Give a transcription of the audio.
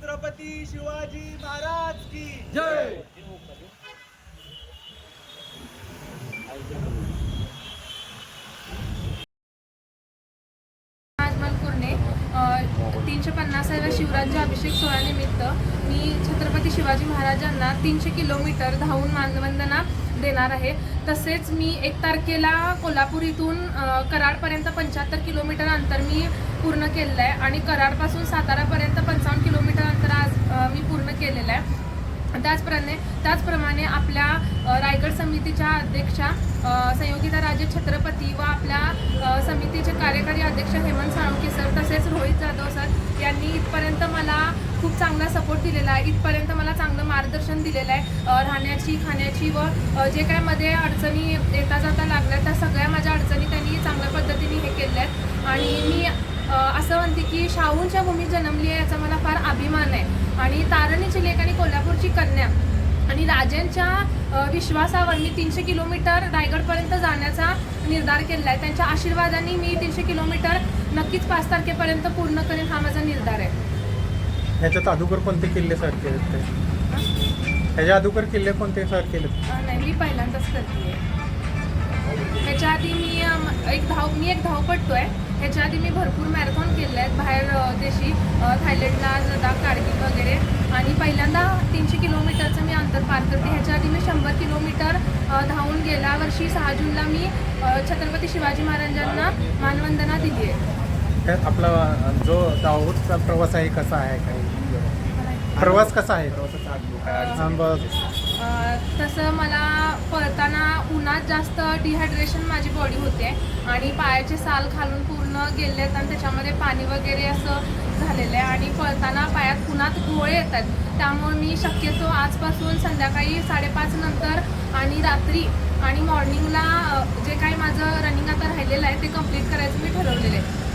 छत्रपती शिवाजी महाराज की जय! तीनशे पन्नासाव्या शिवराज्याभिषेक सोहळ्यानिमित्त मी छत्रपती शिवाजी महाराजांना तीनशे किलोमीटर धावून मानवंदना देणार आहे. तसेच मी एक तारखेला कोल्हापूर इथून कराडपर्यंत पंच्याहत्तर किलोमीटर अंतर मी पूर्ण केलेलं आहे आणि कराडपासून सातारापर्यंत पंचावन्न किलोमीटर अंतर आज अ, मी पूर्ण केलेलं आहे त्याचप्रमाणे त्याचप्रमाणे आपल्या रायगड समितीच्या अध्यक्षा संयोगिता राजे छत्रपती व आपल्या समितीचे कार्यकारी अध्यक्ष हेमंत साळुंके सर तसेच रोहित जाधव सर यांनी इथपर्यंत मला खूप चांगला सपोर्ट दिलेला आहे. इथपर्यंत मला चांगलं मार्गदर्शन दिलेलं आहे. राहण्याची खाण्याची व जे काय मध्ये अडचणी येता जाता लागल्या त्या सगळ्या माझ्या अडचणी त्यांनी चांगल्या पद्धतीने हे केल्या आहेत. आणि मी असं शाहूंच्या भूमीत जन्मली आहे याचा मला फार अभिमान आहे. आणि तारणीची लेख आणि कोल्हापूरची कन्या आणि राजांच्या विश्वासावर मी तीनशे किलोमीटर रायगडपर्यंत जाण्याचा निर्धार केला आहे. त्यांच्या आशीर्वादाने मी तीनशे किलोमीटर नक्कीच पाच तारखेपर्यंत पूर्ण करेन हा माझा निर्धार आहे. ह्याच्यात अगोदर कोणते किल्ले सर केलेत ते? ह्याच्या अगोदर किल्ले कोणते सर केलेत? अ, नाही मी पहिल्यांदाच करते ह्याच्या आधी मी एक धाव मी एक धावपट्टू आहे. ह्याच्या आधी मी भरपूर मॅरेथॉन केले आहेत. बाहेर देशी थायलंडला लडाख कारगिल वगैरे. आणि पहिल्यांदा तीनशे किलोमीटरचं मी अंतर पार करते. ह्याच्या आधी मी शंभर किलोमीटर धावून गेल्या वर्षी सहा जूनला मी छत्रपती शिवाजी महाराजांना मानवंदना दिली आहे. आपला जो दाहोदचा प्रवास आहे कसा आहे काही? प्रवास कसा आहे? हा, तसं मला पळताना उन्हात जास्त डिहायड्रेशन माझी बॉडी होते. आणि पायाचे साल खालून पूर्ण गेले आहेत आणि त्याच्यामध्ये पाणी वगैरे असं झालेलं आहे. आणि पळताना पायात पुन्हा गोळे येतात. त्यामुळे मी शक्यतो आजपासून संध्याकाळी साडेपाच नंतर आणि रात्री आणि मॉर्निंगला जे काही माझं रनिंग आता राहिलेलं आहे ते कंप्लीट करायचं मी ठरवलेलं आहे.